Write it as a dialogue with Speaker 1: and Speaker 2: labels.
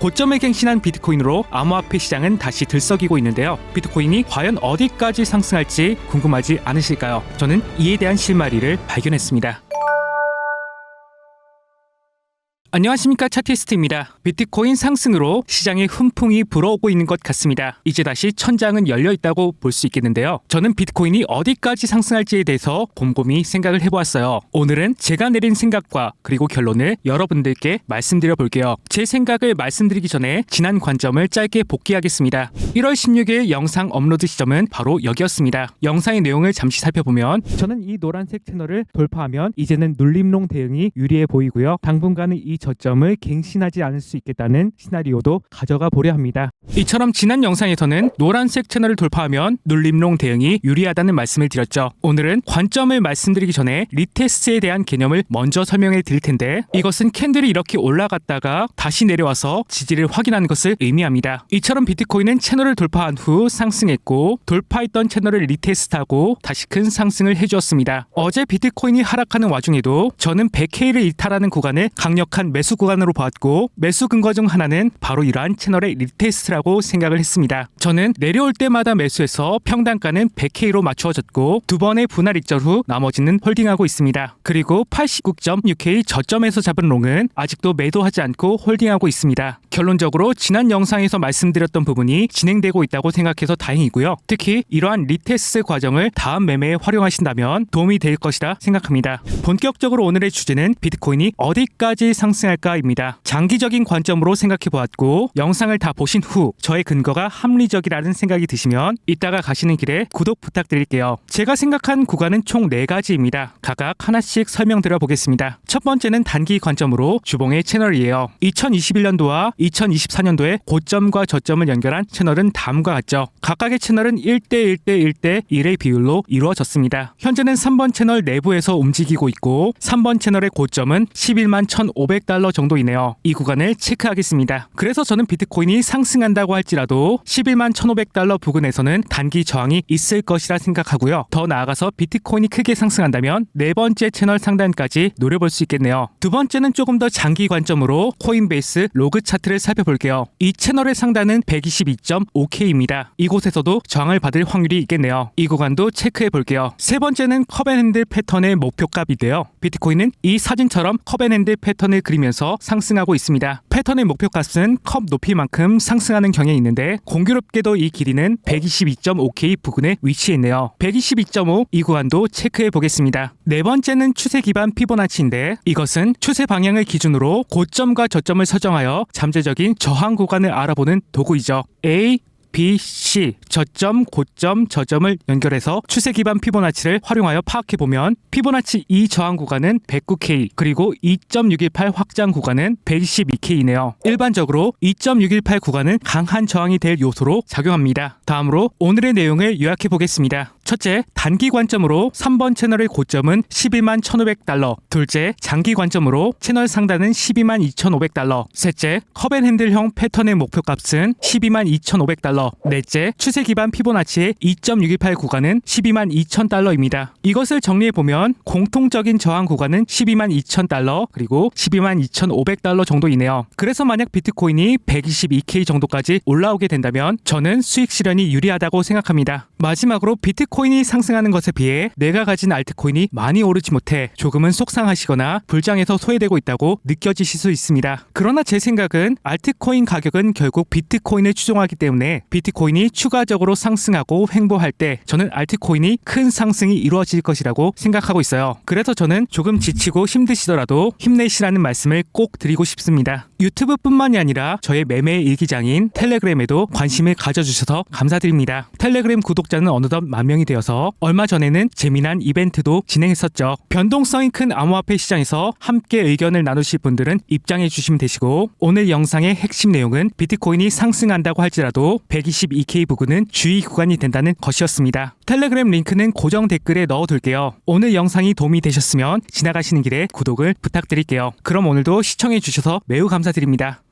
Speaker 1: 고점을 갱신한 비트코인으로 암호화폐 시장은 다시 들썩이고 있는데요. 비트코인이 과연 어디까지 상승할지 궁금하지 않으실까요? 저는 이에 대한 실마리를 발견했습니다. 안녕하십니까 차티스트입니다. 비트코인 상승으로 시장에 훈풍이 불어오고 있는 것 같습니다. 이제 다시 천장은 열려 있다고 볼 수 있겠는데요. 저는 비트코인이 어디까지 상승할지에 대해서 곰곰이 생각을 해보았어요. 오늘은 제가 내린 생각과 그리고 결론을 여러분들께 말씀드려 볼게요. 제 생각을 말씀드리기 전에 지난 관점을 짧게 복귀하겠습니다. 1월 16일 영상 업로드 시점은 바로 여기였습니다. 영상의 내용을 잠시 살펴보면 저는 이 노란색 채널을 돌파하면 이제는 눌림롱 대응이 유리해 보이고요. 당분간은 이 저점을 갱신하지 않을 수 있겠다는 시나리오도 가져가 보려 합니다. 이처럼 지난 영상에서는 노란색 채널을 돌파하면 눌림롱 대응이 유리하다는 말씀을 드렸죠. 오늘은 관점을 말씀드리기 전에 리테스트에 대한 개념을 먼저 설명해 드릴 텐데 이것은 캔들이 이렇게 올라갔다가 다시 내려와서 지지를 확인하는 것을 의미합니다. 이처럼 비트코인은 채널을 돌파한 후 상승했고 돌파했던 채널을 리테스트하고 다시 큰 상승을 해주었습니다. 어제 비트코인이 하락하는 와중에도 저는 100K를 이탈하는 구간을 강력한 매수 구간으로 봤고 매수 근거 중 하나는 바로 이러한 채널의 리테스트라 고 생각을 했습니다. 저는 내려올 때마다 매수해서 평단가는 100K로 맞추어졌고 두 번의 분할 익절 후 나머지는 홀딩하고 있습니다. 그리고 89.6K 저점에서 잡은 롱은 아직도 매도하지 않고 홀딩하고 있습니다. 결론적으로 지난 영상에서 말씀드렸던 부분이 진행되고 있다고 생각해서 다행이고요. 특히 이러한 리테스트 과정을 다음 매매에 활용하신다면 도움이 될 것이라 생각합니다. 본격적으로 오늘의 주제는 비트코인이 어디까지 상승할까입니다. 장기적인 관점으로 생각해 보았고 영상을 다 보신 후 저의 근거가 합리적이라는 생각이 드시면 이따가 가시는 길에 구독 부탁드릴게요. 제가 생각한 구간은 총 4가지입니다. 각각 하나씩 설명드려 보겠습니다. 첫 번째는 단기 관점으로 주봉의 채널이에요. 2021년도와 2024년도의 고점과 저점을 연결한 채널은 다음과 같죠. 각각의 채널은 1대 1대 1대 1의 비율로 이루어졌습니다. 현재는 3번 채널 내부에서 움직이고 있고 3번 채널의 고점은 11만 1,500달러 정도이네요. 이 구간을 체크하겠습니다. 그래서 저는 비트코인이 상승한다고 할지라도 11만 1,500달러 부근에서는 단기 저항이 있을 것이라 생각하고요. 더 나아가서 비트코인이 크게 상승한다면 네 번째 채널 상단까지 노려볼 수 있겠네요. 두 번째는 조금 더 장기 관점으로 코인베이스 로그 차트를 살펴볼게요. 이 채널의 상단은 122.5K입니다. 이곳에서도 저항을 받을 확률이 있겠네요. 이 구간도 체크해 볼게요. 세 번째는 컵앤핸들 패턴의 목표값인데요. 비트코인은 이 사진처럼 컵앤핸들 패턴을 그리면서 상승하고 있습니다. 패턴의 목표값은 컵 높이만큼 상승하는 경향이 있는데 공교롭게도 이 길이는 122.5K 부근에 위치해 있네요. 122.5 이 구간도 체크해 보겠습니다. 네 번째는 추세 기반 피보나치인데 이것은 추세 방향을 기준으로 고점과 저점을 설정하여 잠재적 인 저항 구간을 알아보는 도구이죠. A B, C 저점, 고점, 저점을 연결해서 추세 기반 피보나치를 활용하여 파악해 보면 피보나치 이 저항 구간은 109K 그리고 2.618 확장 구간은 122K이네요. 일반적으로 2.618 구간은 강한 저항이 될 요소로 작용합니다. 다음으로 오늘의 내용을 요약해 보겠습니다. 첫째, 단기 관점으로 3번 채널의 고점은 12만 1,500달러. 둘째, 장기 관점으로 채널 상단은 12만 2,500달러. 셋째, 컵앤핸들형 패턴의 목표값은 12만 2,500달러. 넷째, 추세 기반 피보나치의 2.618 구간은 12만 2,000달러입니다. 이것을 정리해 보면 공통적인 저항 구간은 12만 2,000달러 그리고 12만 2,500 달러 정도이네요. 그래서 만약 비트코인이 122K 정도까지 올라오게 된다면 저는 수익 실현이 유리하다고 생각합니다. 마지막으로 비트코인이 상승하는 것에 비해 내가 가진 알트코인이 많이 오르지 못해 조금은 속상하시거나 불장에서 소외되고 있다고 느껴지실 수 있습니다. 그러나 제 생각은 알트코인 가격은 결국 비트코인을 추종하기 때문에 비트코인이 추가적으로 상승하고 횡보할 때 저는 알트코인이 큰 상승이 이루어질 것이라고 생각하고 있어요. 그래서 저는 조금 지치고 힘드시더라도 힘내시라는 말씀을 꼭 드리고 싶습니다. 유튜브뿐만이 아니라 저의 매매 일기장인 텔레그램에도 관심을 가져주셔서 감사드립니다. 텔레그램 구독자는 어느덧 만 명이 되어서 얼마 전에는 재미난 이벤트도 진행했었죠. 변동성이 큰 암호화폐 시장에서 함께 의견을 나누실 분들은 입장해 주시면 되시고 오늘 영상의 핵심 내용은 비트코인이 상승한다고 할지라도 122K 부근은 주의 구간이 된다는 것이었습니다. 텔레그램 링크는 고정 댓글에 넣어둘게요. 오늘 영상이 도움이 되셨으면 지나가시는 길에 구독을 부탁드릴게요. 그럼 오늘도 시청해 주셔서 매우 감사드립니다.